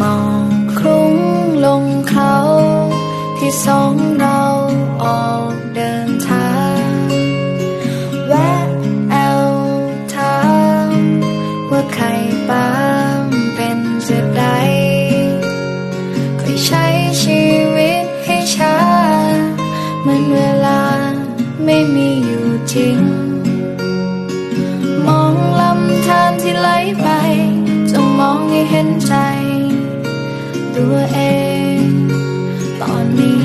มองคลุ้งลงเขา ที่สองเราออกเดินทางแวะแอลถามว่าใครบ้างเป็นจะไดค่อยใช้ชีวิตให้ช้าเหมือนเวลาไม่มีอยู่จริง มองลำธารที่ไหลไป จะมองให้เห็นใจ ตัวเอง ตอนนี้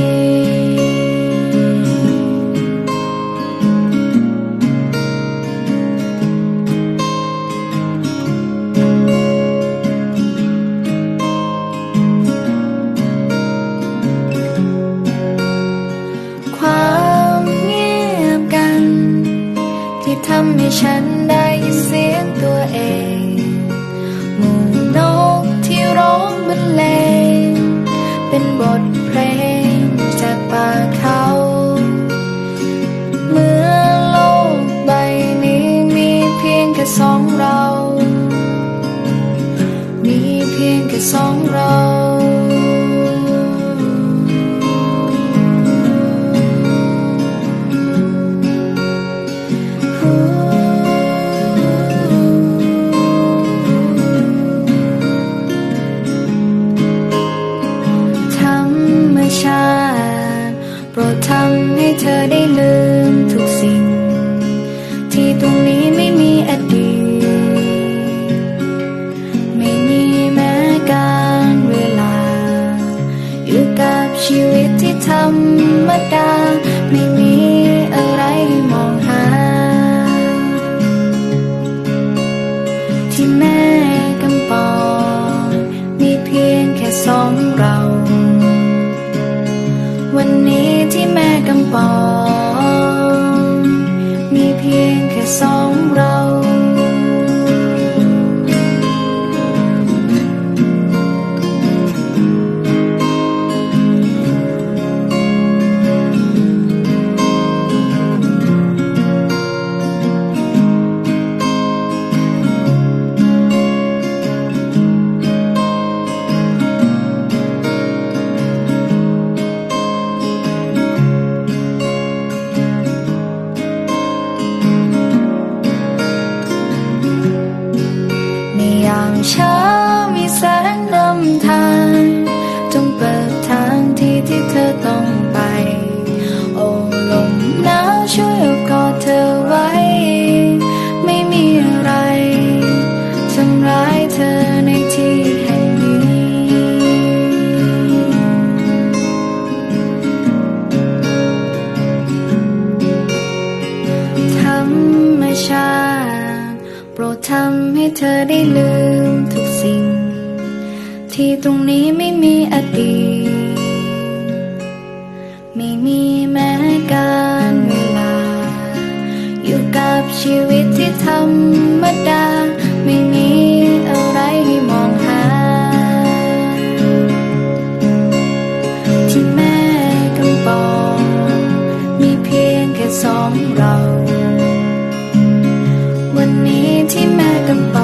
ความเงียบกัน ที่ทำให้ฉัน เราธรรมชาติโปรดทำให้เธอได้ลืม ธรรมดา ไม่มีอะไรมองหา ที่แม่กำปองมีเพียงแค่สองเรา วันนี้ที่แม่กำปองมีเพียงแค่สอง มชาติโปรดทำให้เธอได้ลืมทุกสิ่ง ที่ตรงนี้ไม่มีอดีต ไม่มีแม้การเวลา อยู่กับชีวิตที่ธรรมดา ไม่มีอะไรให้มองหา ที่แม่กำปอง มีเพียงแค่สองเรา The. a